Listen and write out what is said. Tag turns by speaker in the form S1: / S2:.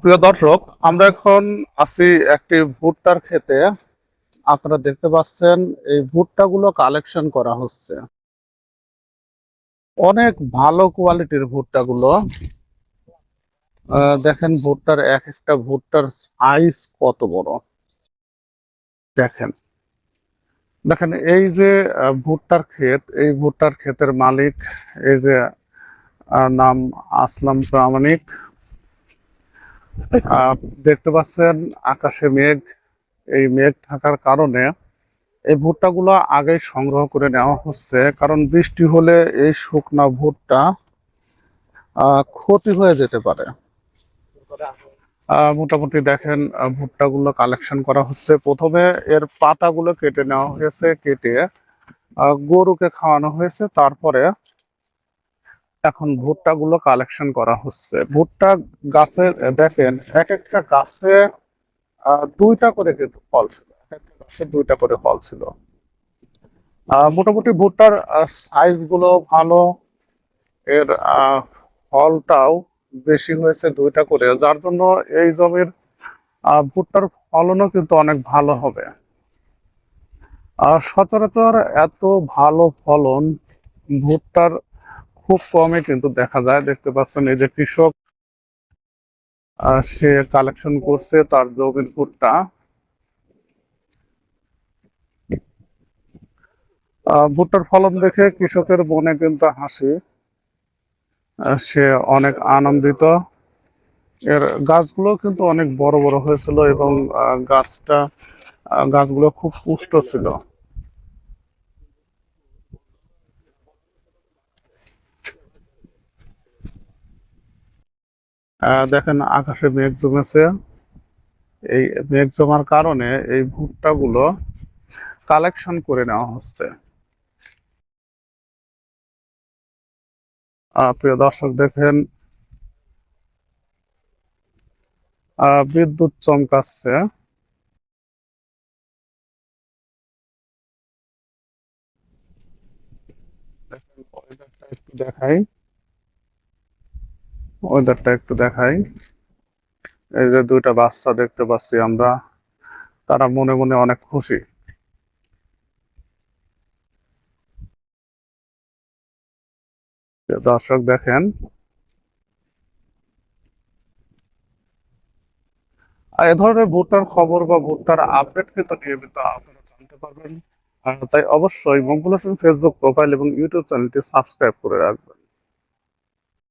S1: প্রিয় দর্শক, আমরা এখন আছি একটি ভুট্টার ক্ষেতে। আপনারা দেখতে পাচ্ছেন, এই ভুট্টাগুলো কালেকশন করা হচ্ছে। অনেক ভালো কোয়ালিটির ভুট্টাগুলো। দেখেন ভুট্টার এক একটা ভুট্টার সাইজ কত বড়। দেখেন দেখেন এই যে ভুট্টার ক্ষেত, এই ভুট্টার ক্ষেতের মালিক, এই যে নাম আসলাম প্রামাণিক। দেখতে পাচ্ছেন, আকাশে মেঘ। এই মেঘ থাকার কারণে এই ভুট্টাগুলো আগেই সংগ্রহ করে নেওয়া হচ্ছে, কারণ বৃষ্টি হলে এই শুকনা ভুট্টা ক্ষতি হয়ে যেতে পারে। মোটামুটি দেখেন ভুট্টাগুলো কালেকশন করা হচ্ছে। প্রথমে এর পাতাগুলো কেটে নেওয়া হয়েছে, কেটে গরুকে খাওয়ানো হয়েছে। তারপরে এখন ভুট্টাগুলো কালেকশন করা হচ্ছে। ভুট্টা গাছের দেখেন এক একটা গাছে দুইটা করে কিন্তু ফল ছিল। এক একটা গাছে দুইটা করে ফল ছিল। মোটামুটি ভুট্টার সাইজগুলো ভালো। এর ফলটাও বেশি হয়েছে দুইটা করে। যার জন্য এই জমির ভুট্টার ফলনও কিন্তু অনেক ভালো হবে। আর সচরাচর এত ভালো ফলন ভুট্টার খুব কমই কিন্তু দেখা যায়। দেখতে পাচ্ছেন এই যে কৃষক সে কালেকশন করছে তার জমির আহ, ভুট্টার ফলন দেখে কৃষকের মনে কিন্তু হাসি। সে অনেক আনন্দিত। এর গাছগুলো কিন্তু অনেক বড় বড় হয়েছিল এবং গাছটা গাছগুলো খুব পুষ্ট ছিল। দেখেন আকাশে মেঘ জমেছে। এই মেঘ জমার কারণে এই ভুট্টাগুলো কালেকশন করে নেওয়া হচ্ছে। প্রিয় দর্শক, দেখেন বিদ্যুৎ চমকাচ্ছে। দেখাই। ওয়েদারটা একটু দেখাই। এই যে দুইটা বাচ্চা দেখতে পাচ্ছি আমরা, তারা মনে মনে অনেক খুশি। দর্শক দেখেন। এ ধরনের ভুট্টার খবর বা ভুট্টার আপডেট কিন্তু নিয়মিত আপনারা জানতে পারবেন। তাই অবশ্যই মঙ্গল ফেসবুক প্রোফাইল এবং ইউটিউব চ্যানেলটি সাবস্ক্রাইব করে রাখবেন।